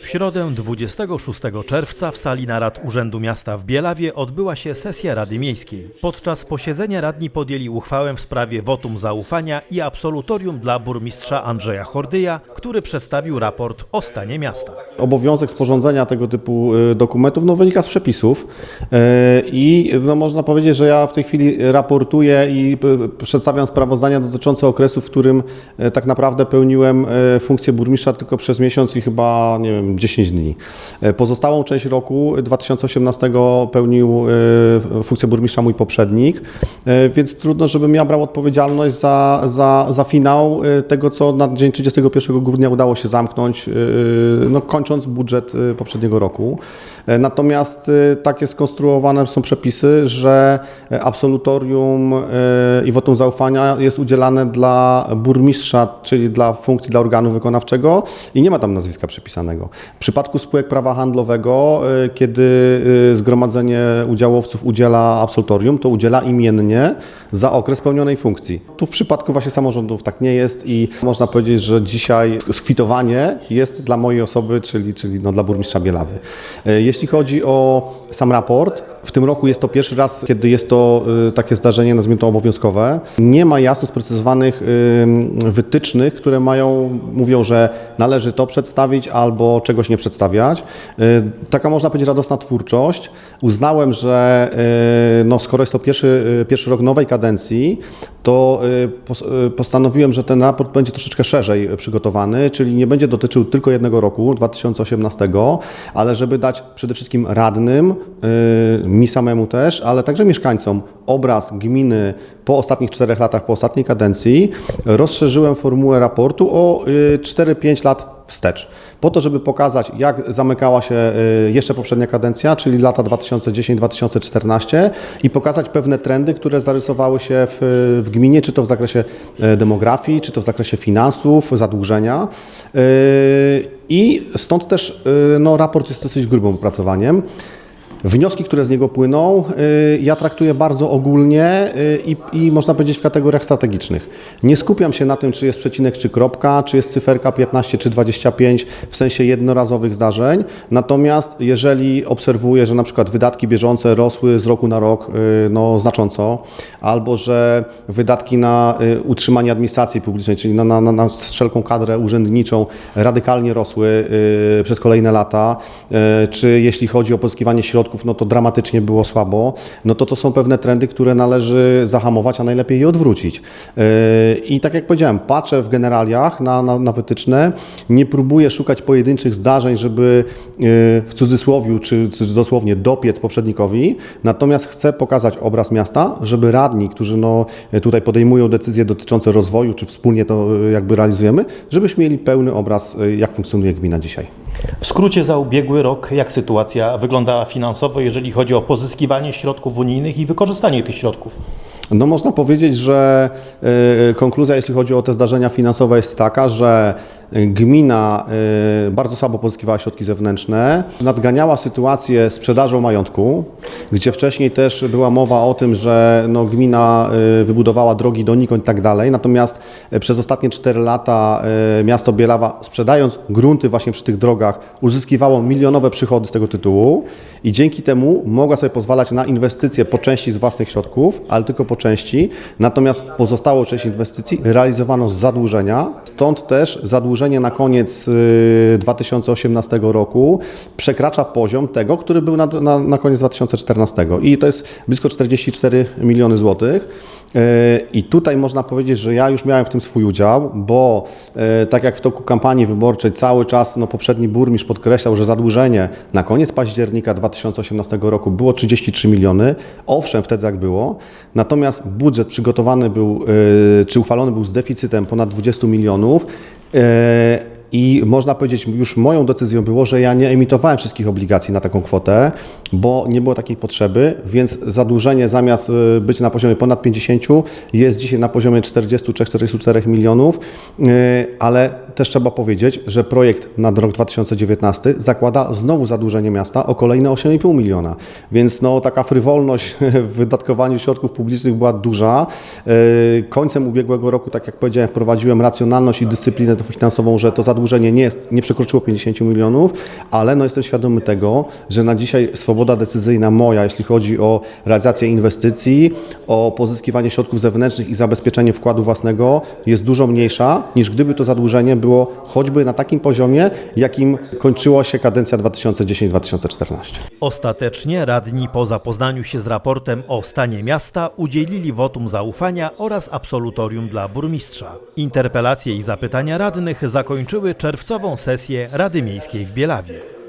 W środę 26 czerwca w sali narad Urzędu Miasta w Bielawie odbyła się sesja Rady Miejskiej. Podczas posiedzenia radni podjęli uchwałę w sprawie wotum zaufania i absolutorium dla burmistrza Andrzeja Hordyja, który przedstawił raport o stanie miasta. Obowiązek sporządzenia tego typu y, dokumentów no, wynika z przepisów y, i no, można powiedzieć, że ja w tej chwili raportuję i y, przedstawiam sprawozdania dotyczące okresu, w którym tak naprawdę pełniłem funkcję burmistrza tylko przez miesiąc i chyba, nie wiem, 10 dni. Y, Pozostałą część roku 2018 pełnił y, funkcję burmistrza mój poprzednik, więc trudno, żebym ja brał odpowiedzialność za, za, za finał tego, co na dzień 31 grudnia udało się zamknąć, no, kończąc budżet poprzedniego roku. E, Natomiast takie skonstruowane są przepisy, że e, absolutorium i wotum zaufania jest udzielane dla burmistrza, czyli dla funkcji, dla organu wykonawczego i nie ma tam nazwiska przypisanego. W przypadku spółek prawa handlowego, y, kiedy y, zgromadzenie udziałowców udziela absolutorium, to udziela imiennie za okres pełnionej funkcji. Tu w przypadku właśnie samorządów tak nie jest i można powiedzieć, że dzisiaj skwitowanie jest dla mojej osoby, czyli, czyli no dla burmistrza Bielawy. E, Jeśli chodzi o sam raport, w tym roku jest to pierwszy raz, kiedy jest to y, takie zdarzenie, nazwijmy to obowiązkowe. Nie ma jasno sprecyzowanych wytycznych, które mają, mówią, że należy to przedstawić albo czegoś nie przedstawiać. Y, Taka można powiedzieć radosna twórczość. Uznałem, że y, no, skoro jest to pierwszy, pierwszy rok nowej kadencji, to pos- postanowiłem, że ten raport będzie troszeczkę szerzej przygotowany, czyli nie będzie dotyczył tylko jednego roku, 2018, ale żeby dać przede wszystkim radnym, mi samemu też, ale także mieszkańcom obraz gminy po ostatnich czterech latach, po ostatniej kadencji, rozszerzyłem formułę raportu o y, 4-5 lat wstecz. Po to, żeby pokazać, jak zamykała się y, jeszcze poprzednia kadencja, czyli lata 2010-2014 i pokazać pewne trendy, które zarysowały się w, w gminie, czy to w zakresie e, demografii, czy to w zakresie finansów, zadłużenia. Y, I stąd też y, no, raport jest dosyć grubym opracowaniem. Wnioski, które z niego płyną, y, ja traktuję bardzo ogólnie y, i, i można powiedzieć w kategoriach strategicznych. Nie skupiam się na tym, czy jest przecinek, czy kropka, czy jest cyferka 15, czy 25 w sensie jednorazowych zdarzeń. Natomiast jeżeli obserwuję, że na przykład wydatki bieżące rosły z roku na rok y, no, znacząco, albo że wydatki na utrzymanie administracji publicznej, czyli na, na, na, wszelką kadrę urzędniczą radykalnie rosły przez kolejne lata, czy jeśli chodzi o pozyskiwanie środków, no to dramatycznie było słabo, no to to są pewne trendy, które należy zahamować, a najlepiej je odwrócić. Y, I tak jak powiedziałem, patrzę w generaliach na, na, na wytyczne, nie próbuję szukać pojedynczych zdarzeń, żeby y, w cudzysłowiu, czy, dosłownie dopiec poprzednikowi, natomiast chcę pokazać obraz miasta, żeby radni, którzy no, tutaj podejmują decyzje dotyczące rozwoju, czy wspólnie to y, jakby realizujemy, żebyśmy mieli pełny obraz, jak funkcjonuje gmina dzisiaj. W skrócie za ubiegły rok, jak sytuacja wyglądała finansowo, jeżeli chodzi o pozyskiwanie środków unijnych i wykorzystanie tych środków? No można powiedzieć, że y, konkluzja, jeśli chodzi o te zdarzenia finansowe, jest taka, że gmina y, bardzo słabo pozyskiwała środki zewnętrzne, nadganiała sytuację sprzedażą majątku, gdzie wcześniej też była mowa o tym, że no, gmina y, wybudowała drogi donikąd i tak dalej, natomiast y, przez ostatnie 4 lata y, miasto Bielawa sprzedając grunty właśnie przy tych drogach uzyskiwało milionowe przychody z tego tytułu i dzięki temu mogła sobie pozwalać na inwestycje po części z własnych środków, ale tylko po części, natomiast pozostałą część inwestycji realizowano z zadłużenia, stąd też zadłużenie na koniec y, 2018 roku przekracza poziom tego, który był na, na, na koniec 2014 i to jest blisko 44 miliony złotych. E, I tutaj można powiedzieć, że ja już miałem w tym swój udział, bo e, tak jak w toku kampanii wyborczej cały czas no, poprzedni burmistrz podkreślał, że zadłużenie na koniec października 2018 roku było 33 miliony. Owszem, wtedy tak było. Natomiast budżet przygotowany był, e, czy uchwalony był z deficytem ponad 20 milionów. E, i można powiedzieć, już moją decyzją było, że ja nie emitowałem wszystkich obligacji na taką kwotę, bo nie było takiej potrzeby, więc zadłużenie zamiast y, być na poziomie ponad 50 jest dzisiaj na poziomie 43-44 milionów, ale też trzeba powiedzieć, że projekt na rok 2019 zakłada znowu zadłużenie miasta o kolejne 8,5 miliona, więc no, taka frywolność w wydatkowaniu środków publicznych była duża. Y, Końcem ubiegłego roku, tak jak powiedziałem, wprowadziłem racjonalność i dyscyplinę finansową, że to zadłużenie nie, jest, nie przekroczyło 50 milionów, ale no jestem świadomy tego, że na dzisiaj swoboda decyzyjna moja, jeśli chodzi o realizację inwestycji, o pozyskiwanie środków zewnętrznych i zabezpieczenie wkładu własnego jest dużo mniejsza niż gdyby to zadłużenie było choćby na takim poziomie, jakim kończyła się kadencja 2010-2014. Ostatecznie radni po zapoznaniu się z raportem o stanie miasta udzielili wotum zaufania oraz absolutorium dla burmistrza. Interpelacje i zapytania radnych zakończyły czerwcową sesję Rady Miejskiej w Bielawie.